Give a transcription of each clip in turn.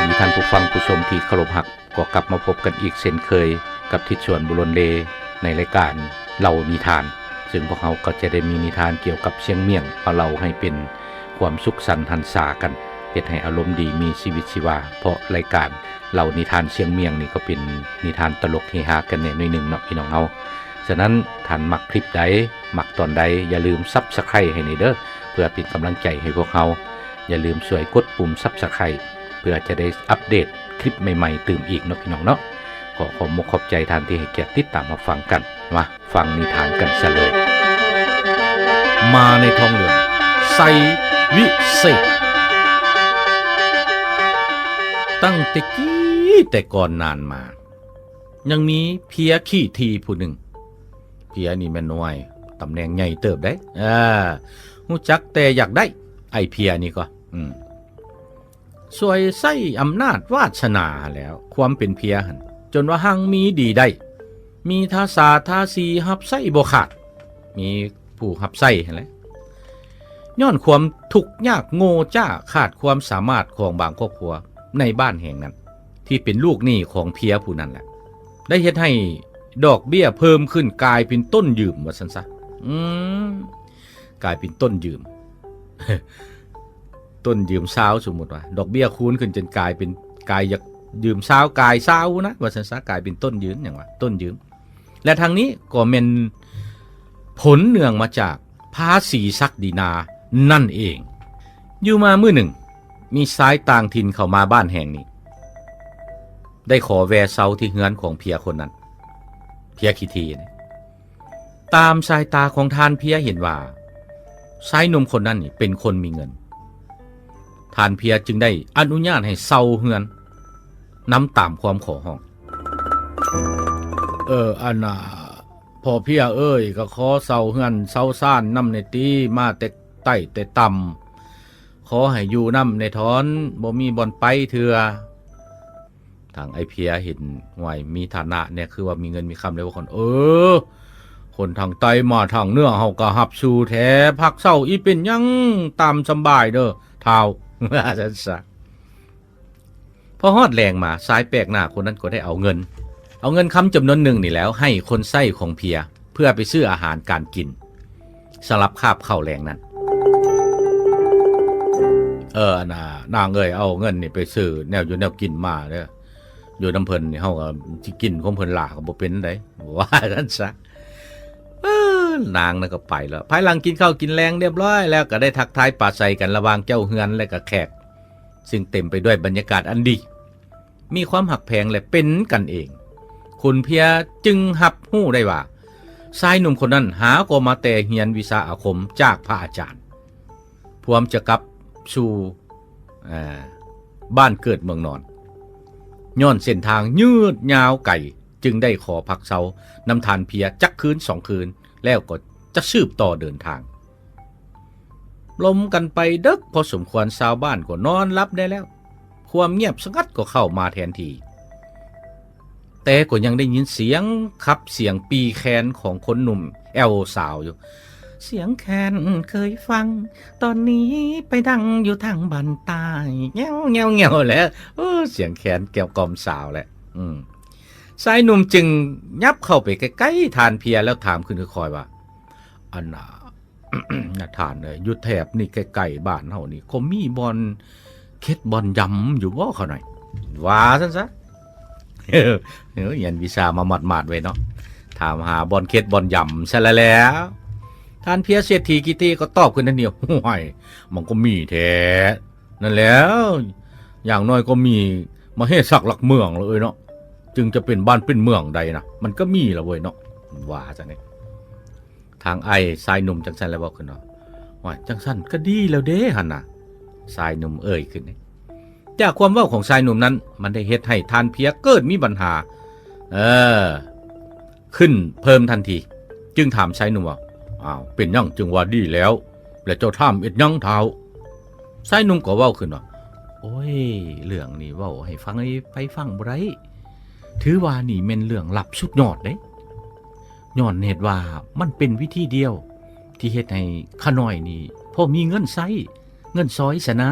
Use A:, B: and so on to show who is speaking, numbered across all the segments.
A: ายดีท่านผู้ฟังผู้ชมที่เคารพหักก็กลับมาพบกันอีกเช่นเคย กับทิศชวนบุรนเลในรายการเล่านิทาน ซึ่งพวกเราก็จะได้มีนิทานเกี่ยวกับเชียงเมี่ยงเอาเราให้เป็นความสุขสันต์หันษากันเฮ็ดให้อารมณ์ดีมีชีวิตชีวา เพราะรายการเล่านิทานเชียงเมี่ยงนี่ก็เป็นนิทานตลกเฮฮากันแน่หน่อยหนึ่งเนาะพี่น้องเฮาฉะนั้นท่านมักคลิปใดมักตอนใดอย่าลืมซับสไครต์ให้ในเด้อเพื่อเป็นกำลังใจให้พวกเราอย่าลืมช่วยกดปุ่มซับสไครต์ เพื่อจะได้อัปเดตคลิปใหม่ๆตื่มอีกเนาะพี่น้องเนาะขอขอบมกขอบใจท่านที่ให้เกียรติติดตามมาฟังกันมาฟังนิทานกันซะเลย มาในทองเรื่องไซวิเศษตั้งแต่กี้แต่ก่อนนานมา ยังมีเพียขี้ทีผู้หนึ่ง เพียนี่แม่นน้อยตำแหน่งใหญ่เติบได้อ่าหูจักแต่อยากได้ ไอเพียนี่ก็ อืม สวยไส้อำนาจวาสนาแล้ว ความเป็นเพียหันจนว่าหังมีดีได้ มีทาสาทาสีหับไส้บ่ขาด มีผู้หับไส้หั่นแหละย้อนความทุกข์ยากโง่จ้าขาดความสามารถของบางครอบครัวในบ้านแห่งนั้น ที่เป็นลูกหนี้ของเพียผู้นั้นแหละ ได้เฮ็ดให้ดอกเบี้ยเพิ่มขึ้นกลายเป็นต้นยืมว่าซั่นซะอืมกลายเป็นต้นยืม ต้นยืมเช้าสมมติว่า ดอกเบี้ยคูณขึ้นจนกลายเป็นกลายอยากยืมเช้ากลายเช้านะว่าซั่นซะกลายเป็นต้นยืมอย่างว่าต้นยืม และทางนี้ก็เป็นผลเนื่องมาจากภาษีซักดีนานั่นเอง อยู่มาเมื้อหนึ่ง มีสายต่างถิ่นเข้ามาบ้านแห่งนี้ ได้ขอแวเซาที่เฮือนของเพียคนนั้น เพียคิทีนะตามสายตาของทานเพียเห็นว่าชายหนุ่มคนนั้นเป็นคนมีเงิน ทานเพียจึงได้อนุญาตให้เซาเฮือนนำตามความขอห้อง เอออันน่ะพอเพียเอ้ยก็ขอเซาเฮือนเซาซ่านน้ำในตีมาแต่ใต้แต่ต่ำขอให้อยู่น้ำในทอนบ่มีบอนไปเถื่อทางไอเพียเห็นหวยมีฐานะเนี่ยคือว่ามีเงินมีคำเลยว่าคน เออ คนทางใต้มาทางเนื้อเฮาก็หับสู่แท้พักเศร้าอีเป็นยังตามสบายเด้อเท้า ว่าจังซะพอฮอดแรงมาสายแปลกหน้าคนนั้นก็ได้เอาเงิน เอาเงินคำจำนวนหนึ่งนี่แล้ว ให้คนไส้ของเพีย เพื่อไปซื้ออาหารการกิน สลับคาบเข้าแรงนั้น เออน่ะนางเอ้ยเอาเงินนี่ไปซื้อแนวอยู่แนวกินมาเด้ออยู่น้ำเพิ่นนี่เฮาก็สิกินของเพิ่นหลาก็บ่เป็นไดว่าซั่นซะเออ นางน่ะก็ไปแล้ว ภายหลังกินข้าวกินแรงเรียบร้อยแล้วก็ได้ทักทายปราศัยกันระหว่างเจ้าเฮือนและก็แขก ซึ่งเต็มไปด้วยบรรยากาศอันดี มีความหักแพงและเป็นกันเอง คุณเพียจึงหับหู้ได้ว่าชายหนุ่มคนนั้นหาก็มาแต่เฮียนวิชาอาคมจากพระอาจารย์พวมจะกลับสู่บ้านเกิดเมืองนอนย้อนเส้นทางยืดยาวไก่ จึงได้ขอพักเซานำทานเพียจักคืนสองคืน แล้วก็จะสืบต่อเดินทาง ลมกันไปเดึกพอสมควรชาวบ้านก็นอนรับได้แล้ว ความเงียบสงัดก็เข้ามาแทนที แต่ก็ยังได้ยินเสียงขับเสียงปีแคนของคนหนุ่มแอลสาวอยู่ เสียงแคนเคยฟัง ตอนนี้ไปดังอยู่ทางบันตายเงี้ยวเงี้ยวเงี้ยวแหล้วเสียงแคนแก้วกล่อมสาวแหละ อืม ชายหนุ่มจึงยับเข้าไปใกล้ๆทานเพียแล้วถามขึ้นคอยว่า อันน่ะน่ะทานเลยยุดแถบนี่ใกล้ๆบ้านเฮานี่ก็มีบอลเค็ดบอลยำอยู่บ่เขาหน่อยว่าซั่นซะเออเออเรียนวิชามาหมาดๆไว้เนาะถามหาบอลเค็ดบอลยำซะแล้วแล้วท่านเพียเศรษฐีกิตีก็ตอบขึ้นทันเดียวห่วยมันก็มีแท้นั่นแล้ว อย่างน้อยก็มีมาให้สักหลักเมืองเลยเนาะ จึงจะเป็นบ้านเป็นเมืองใดนะมันก็มีละเว้ยเนาะว่าจังไงทางไอ้ชายหนุ่มจังสันแล้วบอกขึ้นเนาะว่าจังสันก็ดีแล้วเด้หันนะชายหนุ่มเอ่ยขึ้นนี่จากความว่าของชายหนุ่มนั้น มันได้เฮ็ดให้ทานเพียเกิดมีปัญหา เออ ขึ้นเพิ่มทันที จึงถามชายหนุ่มว่าอ้าวเป็นยังจึงว่าดีแล้ว แล้วเจ้าท่ามเอ็ดยังเท้าชายหนุ่มก็ว้าขึ้นว่าโอ้ยเรื่องนี้ว้าให้ฟังไปฟังบ่ได้ ถือว่านี่แม่นเรื่องหลับสุดยอดเด้ย้อนเหตุว่ามันเป็นวิธีเดียว ที่เฮ็ดให้ข้าน้อยนี่พอมีเงินใช้เงินซอยสนะ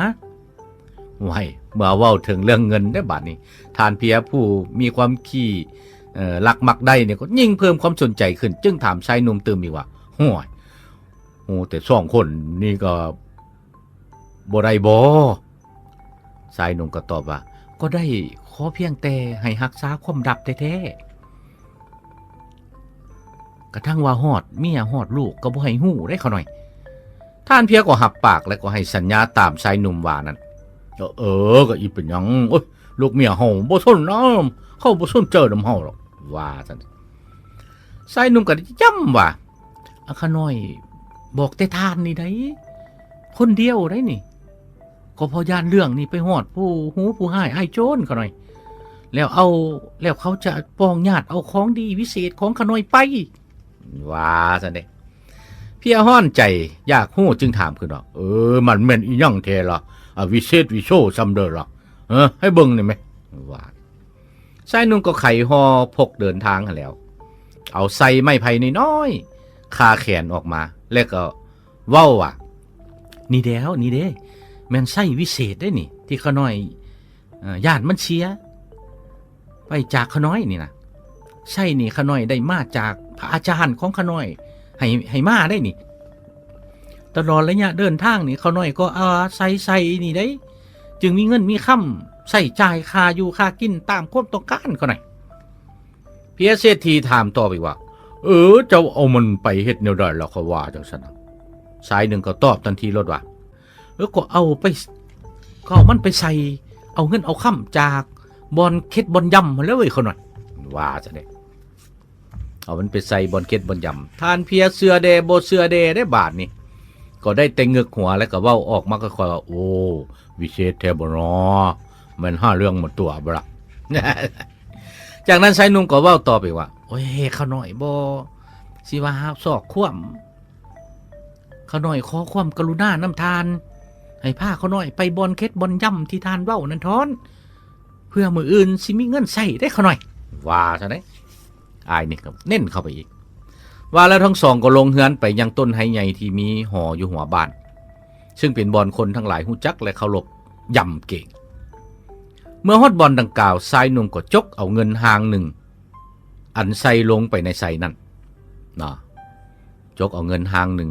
A: ไว้เมื่อเว้าถึงเรื่องเงินได้บาดนี้ทานเพียผู้มีความขี้เอ่อรักมักได้เนี่ยก็ยิ่งเพิ่มความสนใจขึ้น จึงถามชายหนุ่มเติมอีกว่าห่วยโอ้แต่สองคนนี่ก็บ่ได้บ่ชายหนุ่มก็ตอบว่า ก็ได้ขอเพียงแต่ให้รักษาความดับแท้ๆกระทั่งว่าฮอดเมียฮอดลูกก็บ่ให้ฮู้ได้เขาหน่อย ท่านเพียก็หับปากแล้วก็ให้สัญญาตามชายหนุ่มว่านั้น เออเออก็อีเป็นหยังโอ้ยลูกเมียเฮาบ่สนน้ำเขาบ่สนเจอน้ำเฮาหรอกว่าซั่นชายหนุ่มก็ย้ำว่าอะขาน้อยบอกแต่ท่านนี่ได้คนเดียวได้นี่ ก็พอยานเรื่องนี่ไปฮอดผู้หูผู้ให้ไอ้ายโจรเขาหน่อย แล้วเอาแล้วเขาจะปองญาติเอาของดีวิเศษของขน้อยไปว่าซั่นเด้พี่อาฮ้อนใจอยากฮู้จึงถามขึ้นว่าเออ มันแม่นอีหยังแท้ล่ะอะวิเศษวิโชซัมเดอร์ล่ะเออให้เบิ่งได้ไหมว่าชายหนุ่มก็ไขหอพกเดินทางหั้นแหล้ว เอาใส่ไม้ไผ่น้อยๆคาแขนออกมา แล้วก็เว้าว่านี่แด้วนี่เด้ แม่นไส้วิเศษได้นี่ ที่ขาน้อยเอ่อย่านมันเชียไปจากขาน้อยนี่นะไส้นี่ขาน้อยได้มาจากพระอาจารย์ของขาน้อย ให้ให้มาได้นี่ ตลอดระยะเดินทางนี่เขาน้อยก็อาใส่ใส่นี่ได้ จึงมีเงินมีค่ำใส่จ่ายค่าอยู่ค่ากินตามความต้องการเขาน่อยเพียเศรษฐีถามต่อไปว่า เออเจ้าเอามันไปเฮ็ดแนวใดล่ะเขาว่าจังซั่นสายหนึ่งก็ตอบทันทีรถว่า เออก็เอาไปก็เอามันไปใส่ เอาเงินเอาค่ำจากบอลเค็ดบอลยำมาแล้วเว้ยเขาหน่อยว่าจะได้เอามันไปใส่บอลเค็ดบอลยำทานเพียเสือเดโบเสือเดได้บาทนี่ก็ได้แต่เงึกหัวแล้วก็เว้าออกมาก็คอยว่าโอ้วิเศษแทบเนอมันห้าเรื่องหมดตัวบละจากนั้นชายหนุ่มก็เว้าต่อไปว่า โอ้ยเขาหน่อยบอสิว่าหาซอกคว่ำเขาหน่อยขอความกรุณาน้ำทาน ให้ผ้าเขาหน่อยไปบอลเคสบอลย่ำที่ทานเว้านั่นทอน เพื่อมืออื่นสิมีเงินใส่ได้เขาหน่อย ว่าซะได้อายนี่ก็เน้นเข้าไปอีก ว่าแล้วทั้งสองก็ลงเฮือนไปยังต้นไฮใหญ่ที่มีหออยู่หัวบ้าน ซึ่งเป็นบอลคนทั้งหลายหูจักและเคารพย่ำเก่ง เมื่อฮอดบอลดังกล่าวชายหนุ่มก็จกเอาเงินหางหนึ่ง อันใส่ลงไปในใส่นั่นนะจกเอาเงินหางหนึ่ง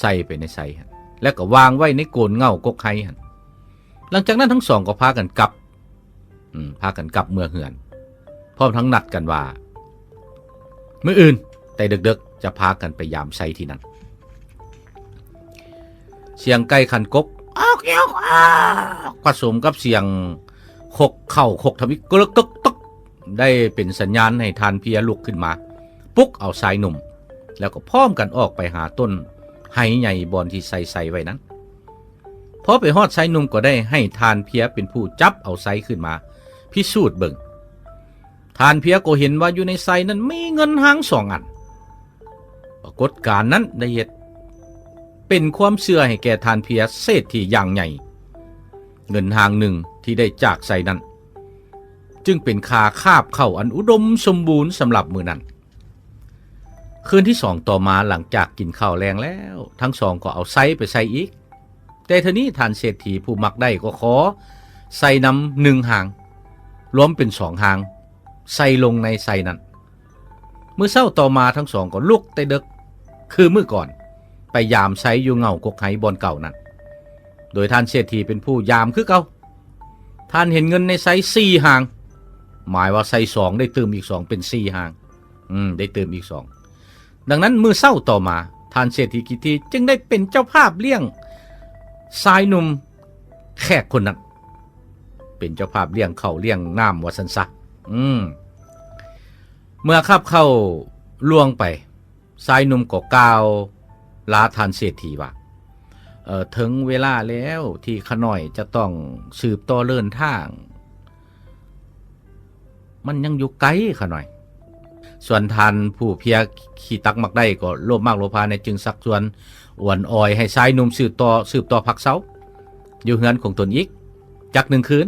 A: ใส่ไปในใส่ แล้วก็วางไว้ในโกนเง่ากกไหันหลังจากนั้นทั้งสองก็พากันกลับพากันกลับเมื่อเหือน พร้อมทั้งนัดกันว่าเมื่ออื่นแต่ดึกๆ จะพากันไปยามไซที่นั่นเสียงไก่ขันกกออกเอวออกผสมกับเสียงคกเข่าคกทวิกกึกกึกตึกได้เป็นสัญญาณให้ทานเพียลุกขึ้นมา ปุ๊กเอาสายหนุ่ม แล้วก็พร้อมกันออกไปหาต้น ไฮใหญ่บอนที่ใส่ใส่ไว้นั้นพอไปฮอดไซนุ่มก็ได้ให้ทานเพียเป็นผู้จับเอาไซขึ้นมา พิสูจน์เบิ่งทานเพียก็เห็นว่าอยู่ในไซนั้นมีเงินหางสองอัน ปรากฏการนั้นได้เหตุเป็นความเชื่อให้แก่ทานเพียเศรษฐีอย่างใหญ่ เงินหางหนึ่งที่ได้จากไซนั้น จึงเป็นคาคาบเข้าอันอุดมสมบูรณ์สำหรับมือนั้น คืนที่สองต่อมาหลังจากกินข้าวแรงแล้ว ทั้งสองก็เอาไซไปใส่อีก แต่เทานี้ทานเศรษฐีผู้มักได้ก็ขอ ใส่น้ำหนึ่งหาง รวมเป็นสองหาง ใส่ลงในใส่นั้นเมื่อเศร้าต่อมาทั้งสองก็ลุกแต่เด็ก คือเมื่อก่อน ไปยามไซอยู่เงากกไห้บอนเก่านั้น โดยท่านเศรษฐีเป็นผู้ยามคือเก่าท่านเห็นเงินในไซสี่หาง หมายว่าไซสองได้เติมอีกสองเป็นสี่หาง อืมได้เติมอีกสอง ดังนั้นมือเศร้าต่อมาท่านเศรษฐีกิติจึงได้เป็นเจ้าภาพเลี้ยงชายหนุ่มแขกคนนั้นเป็นเจ้าภาพเลี้ยงเขาเลี้ยงน้ำวัสันซะอืมเมื่อขับเข้าล่วงไปชายหนุ่มก็กล่าวลาทานเศรษฐีว่าเออถึงเวลาแล้วที่ขน่อยจะต้องสืบต่อเลื่อนทาง มันยังอยู่ไกลขน่อย ส่วนทานผู้เพียขี่ตักมักได้ก็โลภมากโลภาในจึงสักส่วนอวนออยให้ชายหนุ่มสืบต่อสืบต่อพักเสาอยู่เฮือนของตนอีกจักหนึ่งคืน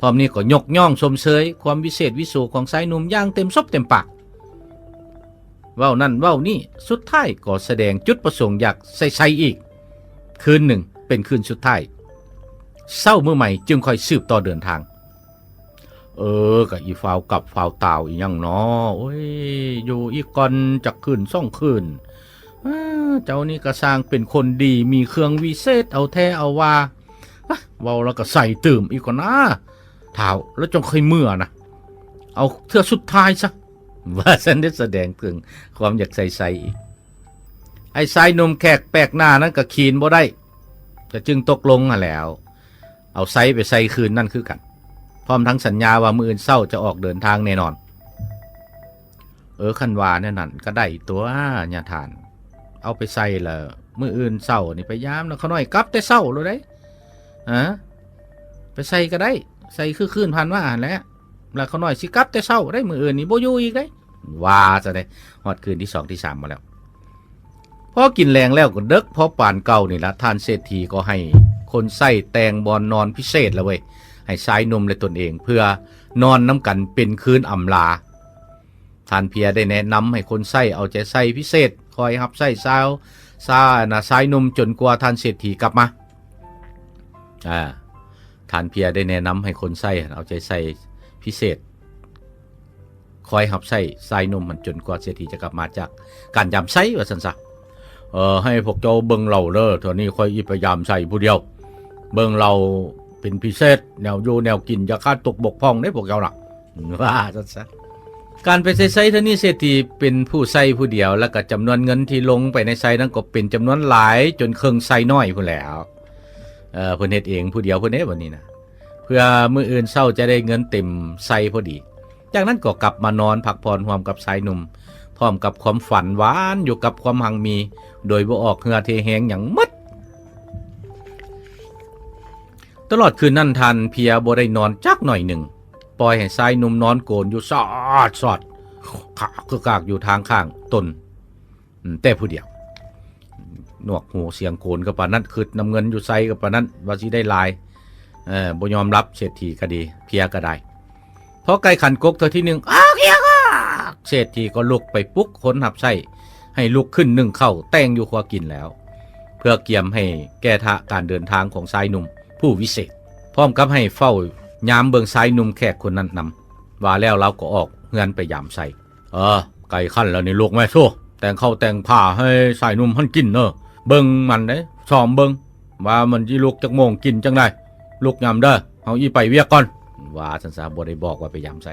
A: พร้อมนี้ก็ยกย่องชมเชยความวิเศษวิโสของสายหนุ่มย่างเต็มซบเต็มปากเว้านั่นเว้านี่สุดท้ายก็แสดงจุดประสงค์อยากใส่ใส่อีก คืนหนึ่งเป็นคืนสุดท้ายเศร้าเมื่อใหม่จึงค่อยสืบต่อเดินทาง เออกับอีฟาวกับฟาวตาวอีหยังเนาะโอ้ย อยู่อีกอนจักคืนส่องคืนอ้าเจ้านี่ก็สร้างเป็นคนดีมีเครื่องวิเศษเอาแท้เอาว่าอะเว้าแล้วก็ใส่ตื่มอีกก่อนนะเท้าแล้วจงเคยเมื่อนะเอาเทือสุดท้ายซะว่าฉันได้แสดงถึงความอยากใส่ใส่อีกไอ้ชายนมแขกแปลกหน้านั้นก็ขีนบ่ได้จะจึงตกลงอะแล้ว เอาไซไปใส่คืนนั่นคือกัน พร้อมทั้งสัญญาว่ามืออื่นเศร้าจะออกเดินทางแน่นอน เออคันวาเนี่ยนั่นก็ได้ตัวญาทาน เอาไปใส่ละมืออื่นเศร้านี่ไปย้ำแล้วเขาหน่อยกลับแต่เศร้าเลยได้ฮะไปใส่ก็ได้ ใส่คือคืนพันว่าอ่านแล้วแล้วเขาหน่อยสิกลับแต่เศร้าได้มืออื่นนี่โบยูอีกได้ว่าจะได้ฮอดคืนที่สองที่สามมาแล้วพอกินแรงแล้วก็เด็กพอป่านเก่านี่ละท่านเศรษฐีก็ให้คนใส่แตงบอลนอนพิเศษแล้วเว้ย ให้สายนมและตนเองเพื่อนอนน้ำกันเป็นคืนอำลาท่านเพียได้แนะนำให้คนใส่เอาใจใส่พิเศษ คอยรับใส่สาวซานะสายนมจนกว่าท่านเศรษฐีกลับมาอ่าท่านเพียได้แนะนำให้คนใส่เอาใจใส่พิเศษ คอยหับใส่สายนมมันจนกว่าเศรษฐีจะกลับมาจากการยำไส้ว่าสันซะเออให้พวกเจ้าเบิงเราเด้อเท่านี้คอยอีพยายามใส่ผู้เดียว เบิงเรา เป็นพิเศษ แนวอยู่แนวกินอย่าคาดตกบกพร่องได้พวกเจ้าล่ะว่าซะซะการไปใส่ไซท่านี้เศรษฐีเป็นผู้ใส่ผู้เดียวแล้วก็จำนวนเงินที่ลงไปในไซนั้นก็เป็นจำนวนหลายจนเครื่องไซน้อยพุ่นแล้วเออเพิ่นเฮ็ดเองผู้เดียวเพิ่นเด้วันนี้นะเพื่อมื้ออื่นเช้าจะได้เงินเต็มไซพอดี จากนั้นก็กลับมานอนพักผ่อนร่วมกับชายหนุ่มพร้อมกับความฝันหวานอยู่กับความหังมี โดยบ่ออกเหือเทแหงอย่างมัด ตลอดคืนนั่นทันเพียบ่ได้นอนจักหน่อยหนึ่งปล่อยให้ชายหนุ่มนอนโกนอยู่สอดสอดขากคือกากอยู่ทางข้างตนแต่ผู้เดียวหนวกหูเสียงโกนกับปานั้นคืดนำเงินอยู่ไซกับปานั้นว่าสิได้ลายเออบ่ยอมรับเศรษฐีก็ดีเพียก็ได้พอไก่ขันกกเธอที่หนึ่งอ้าวเพียก็เศรษฐีก็ลุกไปปุ๊กคนหับไส้ให้ลุกขึ้นนึ่งเข้าแต่งอยู่ครัวกินแล้ว เพื่อเกียมให้แก้ทะการเดินทางของชายหนุ่ม ผู้วิเศษ พร้อมกับให้เฝ้ายามเบิงชายนุ่มแขกคนนั้นนำว่าแล้วเราก็ออกเงินไปยามใส่เออ ไก่ขั้นแล้วนี่ลูกแม่สู้แต่งข้าแต่งผ้าให้ชายนุ่มหันกินเนอะเบิงมันเด้ซ้อมเบิงว่ามันจีลูกจักโมงกินจังไดลูกยามเด้อเฮาอีไปเวียกก่อน ว่าสันสาบได้บอกว่าไปยามใส่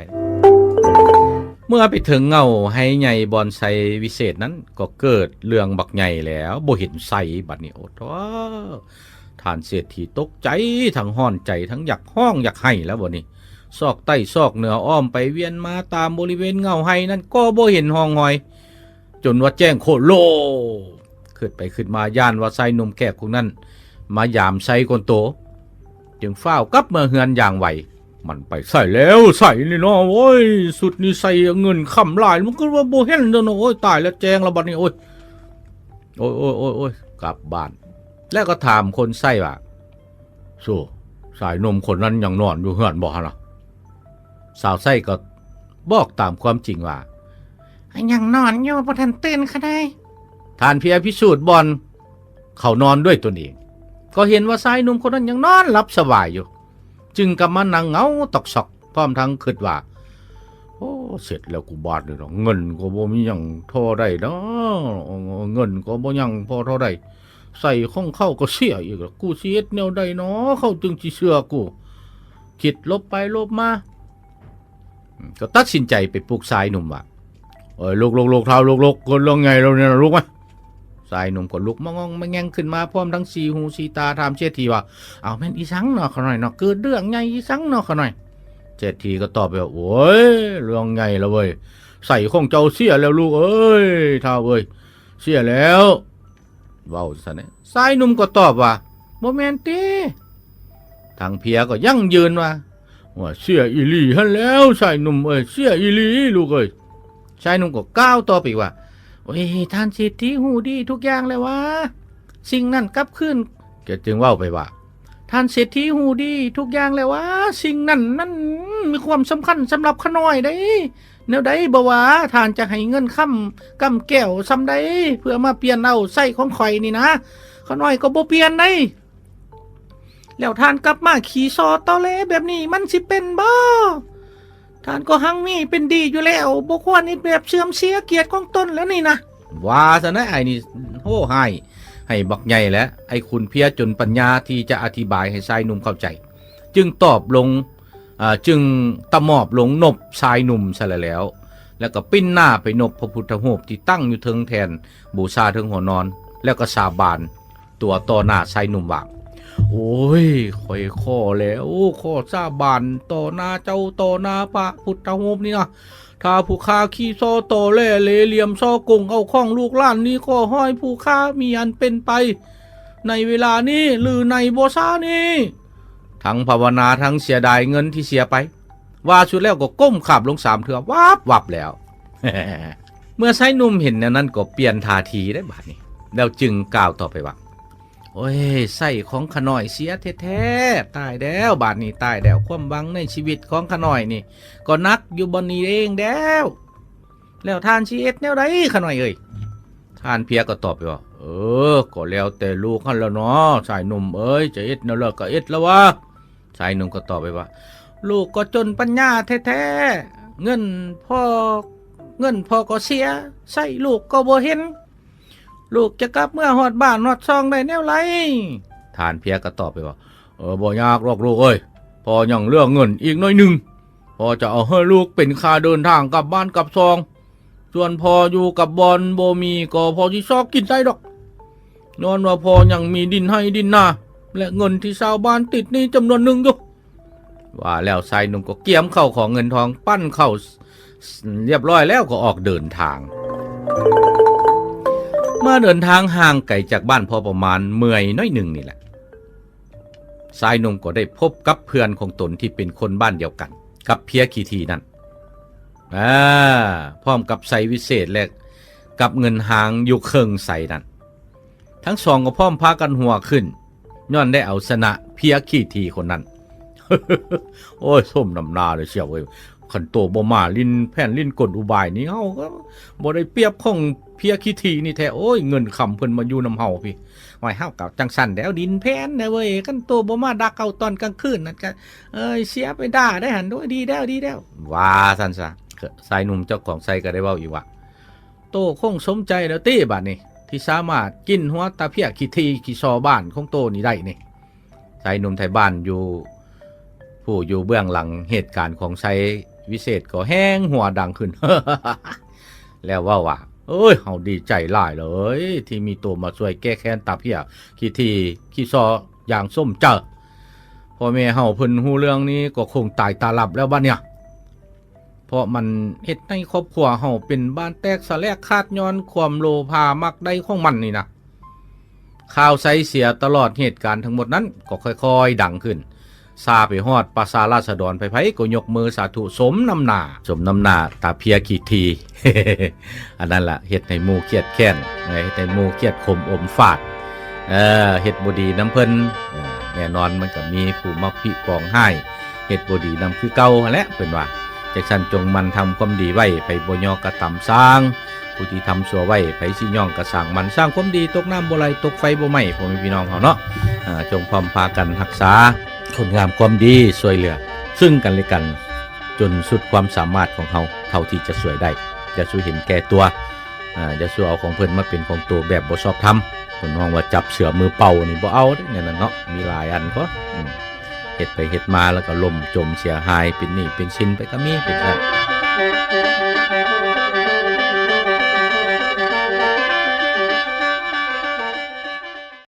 A: เมื่อไปถึงเงาให้ใหญ่บอนไซวิเศษนั้นก็เกิดเรื่องบักใหญ่แล้วบ่เห็นไซบัดนี้โอ้โห ท่านเศรษฐีตกใจทั้งห้อนใจทั้งอยากห้องอยากให้แล้วบ่นี้ซอกใต้ซอกเหนืออ้อมไปเวียนมาตามบริเวณเงาให้นั้นก็บ่เห็นห้องหอย จนว่าแจ้งโคโลขึ้นไปขึ้นมาย่านว่าไซนุ่มแขกคนนั้น มายามไซคนโต จึงฝ้าวกลับมาเฮือนอย่างไหวมันไปใส่แล้วใส่นี่เนาะโอ้ยสุดนี่ใส่เงินคำหลายมันก็ว่าโบเห็นเด้อเนาะโอ้ยตายแล้วแจงแล้วบัดนี้โอ้ยโอ้ยโอ้ยโอ้ยกลับบ้าน แล้วก็ถามคนใส่ว่าสู้สายนมคนนั้นยังนอนอยู่เฮือนบ่ฮะล่ะสาวใส่ก็บอกตามความจริงว่า
B: ยังนอนอยู่บ่ทันตื่นค่ะได้
A: ทานเพียพิสูจน์บอลเขานอนด้วยตนเอง ก็เห็นว่าชายหนุ่มคนนั้นยังนอนหลับสบายอยู่ จึงกำมานั่งเหงาตกซอกพร้อมทั้งคิดว่า โอ้เสร็จแล้วกูบาดเลยเนาะเงินก็บ่มียังท่าได้เนาะเงินก็บ่ยังพอเท่าได้ ใส่ข้องเข้าก็เสียอีกแล้วกูสิเฮ็ดแนวใดเนาะเข้าจึงสิเชื่อกูคิดลบไปลบมาก็ตัดสินใจไปปลุกชายหนุ่มว่าเอ้ยลุกลุกลุกเท้าลุกลุกคนลงไงเราเนี่ยลุกไหมสายหนุ่มก็ลุกมองงมาแงงขึ้นมาพร้อมทั้งสีหูสีตาถามเชษฐีว่าเอาแม่นอีสังเนาะเขาหน่อยเนาะเกิดเรื่องไงอีสังเนาะเขาหน่อยเชษฐีก็ตอบไปว่าโอ้ยเรื่องไงล้วเว้ยใส่ของเจ้าเสียแล้วลูกเอ้ยเท้าเอ้ยเสียแล้ว เว้าซะเนี่ยสายหนุ่มก็ตอบว่าโมเมนติทางเพียก็ยั่งยืนว่าว่าเสียอีลีฮันแล้วสายหนุ่มเอ้ยเสียอีลีลูกเอ้ยชายหนุ่มก็ก้าวต่อไปว่าโอ้ยท่านสิทธิหูดีทุกอย่างเลยวะสิ่งนั้นกลับขึ้นแกจึงเว่าไปว่า ท่านเศรษฐีหูดีทุกอย่างเลยวะสิ่งนั้นนั่นมีความสำคัญสำหรับขน้อยได้ แนวใดบ่ว่าท่านจะให้เงินค่ำกำแก้วซ้ำใดเพื่อมาเปลี่ยนเอาไส้ของข่อยนี่นะขน้อยก็บ่เปลี่ยนได้
B: แล้วท่านกลับมาขี่ซอตอเลแบบนี้มันสิเป็นบ่ท่านก็หังมีเป็นดีอยู่แล้วบ่ควรนี่แบบเสื่อมเสียเกียรติของตนแล้วนี่นะ
A: ว่าซะนะไอ้นี่โอ้ให้ให้บักใหญ่และไอ้คุณเพียจนปัญญาที่จะอธิบายให้ชายหนุ่มเข้าใจ จึงตอบลง จึงตะมอบลงนบชายหนุ่มซะแล้ว แล้วก็ปิ้นหน้าไปนบพระพุทธรูปที่ตั้งอยู่เทิงแทนบูชาเทิงหัวนอน แล้วก็สาบานตัวต่อหน้าชายหนุ่มว่าโอ้ยคอยข้อแล้วข้อสาบานต่อหน้าเจ้าต่อหน้าพระพุทธรูปนี่นะถ้าผู้ค้าขี้โซโตเล่เลเหลี่ยมซอกงเอาข้องลูกล้านนี้ก็ห้อยผู้ค้ามีอันเป็นไป ในเวลานี้หรือในโบซานี้ ทั้งภาวนาทั้งเสียดายเงินที่เสียไป ว่าชุดแล้วก็ก้มขับลงสามเถื่อวับวับแล้ว เมื่อไส้หนุ่มเห็นนวนั้นก็เปลี่ยนท่าทีได้บาดนี้ แล้วจึงกล่าวต่อไปว่าโอ้ยไส้ของขน่อยเสียแท้ๆตายแล้วบาดนี้ตายแล้วความหวังในชีวิตของขน่อยนี่ ก็นักอยู่บนนี้เองแล้วแล้วท่านชีเอ็ดแนวใดขน่อยเอ้ยท่านเพียก็ตอบไปว่าเออ ก็แล้วแต่ลูกขันแล้วเนาะชายหนุ่มเอ้ยจะเอ็ดแนวเลิกก็เอ็ดแล้ววะ ชายหนุ่มก็ตอบไปว่า ลูกก็จนปัญญาแท้ๆเงินพ่อเงินพ่อก็เสียใส่ลูกก็บ่เห็น ลูกจะกลับเมื่อหอดบ้านหอดซองได้แนวไรทานเพียก็ตอบไปว่าเออบ่ยากหรอกลูกเอ้ยพอยังเรื่องเงินอีกน้อยหนึ่งพอจะเอาให้ลูกเป็นค่าเดินทางกลับบ้านกลับซอง ส่วนพออยู่กับบอลโบมีก็พอที่ซอกกินได้ดอก นอนว่าพอยังมีดินให้ดินนา และเงินที่ชาวบ้านติดนี่จำนวนหนึ่งอยู่ว่าแล้วชายหนุ่มก็เกี่ยมเข้าของเงินทองปั้นเข้าเรียบร้อยแล้วก็ออกเดินทาง เมื่อเดินทางห่างไกลจากบ้านพอประมาณเมื่อยน้อยหนึ่งนี่แหละชายหนุ่มก็ได้พบกับเพื่อนของตนที่เป็นคนบ้านเดียวกัน กับเพียคีทีนั่นอ่าพร้อมกับใส่วิเศษและกับเงินหางอยู่เคิงใส่นั่นทั้งสองก็พร้อมพากันหัวขึ้น ย้อนได้เอาชนะเพียคีทีคนนั้น โอ้ยส้มนำนาเลยเชียวเว้ยขันโตบ่มาลินแผ่นลินกลอุบายนี่เฮาก็บ่ได้เปรียบของเพียคีทีนี่แท้โอ้ยเงินคำเพิ่นมาอยู่นำเฮาพี่ไว้เฮากับจังสันแล้วดินแผ่นนะเว้ยขันโตบ่มาดักเอาตอนกลางคืนนั่นก็เอ้ยเสียไปด่าได้หันด้วยดีแล้วดีแล้วว่าสันซะสายหนุ่มเจ้าของไซก็ได้เว้าอีกว่าโตคงสมใจแล้วตี้บัดนี้ ที่สามารถกินหัวตาเพียขี้ทีขี้ซอบ้านของโตนี่ได้นี่สายหนุ่มไทยบ้านอยู่ ผู้อยู่เบื้องหลังเหตุการณ์ของไซวิเศษก็แห้งหัวดังขึ้น แล้วว่าว่าเอ้ยเฮาดีใจหลายเลย ที่มีตัวมาช่วยแก้แค้นตาเพียขี้ทีขี้ซออย่างส้มเจอพ่อแม่เฮาเพิ่นฮู้เรื่องนี้ก็คงตายตาหลับแล้วบ้านเนี่ย ราะมันเฮ็ดให้ครอบครัวเฮาเป็นบ้านแตกสะแลกคาดย้อนความโลภามักได้ของมันนี่นะข่าวไซเสียตลอดเหตุการณ์ทั้งหมดนั้นก็ค่อยๆ ดังขึ้นซาไปฮอดปราสาราษฎรไปไผก็ยกมือสาธุสมน้ำหนาสมน้ำหนาตาเพียขีทีอันนั้นล่ะเฮ็ดให้หมู่เครียดแค้นเฮ็ดให้หมู่เครียดขมอมฟาดเออเฮ็ดบดีน้ำเพิ่นแน่นอนมันก็มีผู้มักพิปองให้เฮ็ดบดีน้ำคือเก่าแหละเพิ่นว่า จักสั้นจงมันทำความดีไว้ไปบ่ยอกระตำสร้าง ผู้ที่ทำสัวไว้ไผสิย่องกระสร้างมันสร้างความดีตกน้ำบ่ไหลตกไฟบ่ไหม้พ่อแม่พี่น้องเฮาเนาะจงพร้อมพากันรักษาคุณงามความดีช่วยเหลือ ซึ่งกันและกันจนสุดความสามารถของเขาเท่าที่จะสวยได้อย่าสู้เห็นแก่ตัวอ่าอย่าสู้เอาของเพิ่นมาเป็นของตัวแบบบ่ชอบทำคนน้องว่าจับเสือมือเป่านี่บ่เอาเนี่ยนะเนาะมีหลายอันก็อืม เฮ็ดไปเฮ็ดมาแล้วก็ล่มจมเสียหายเป็นหนี้เป็นชิ้นไปก็มีเป็นแบบ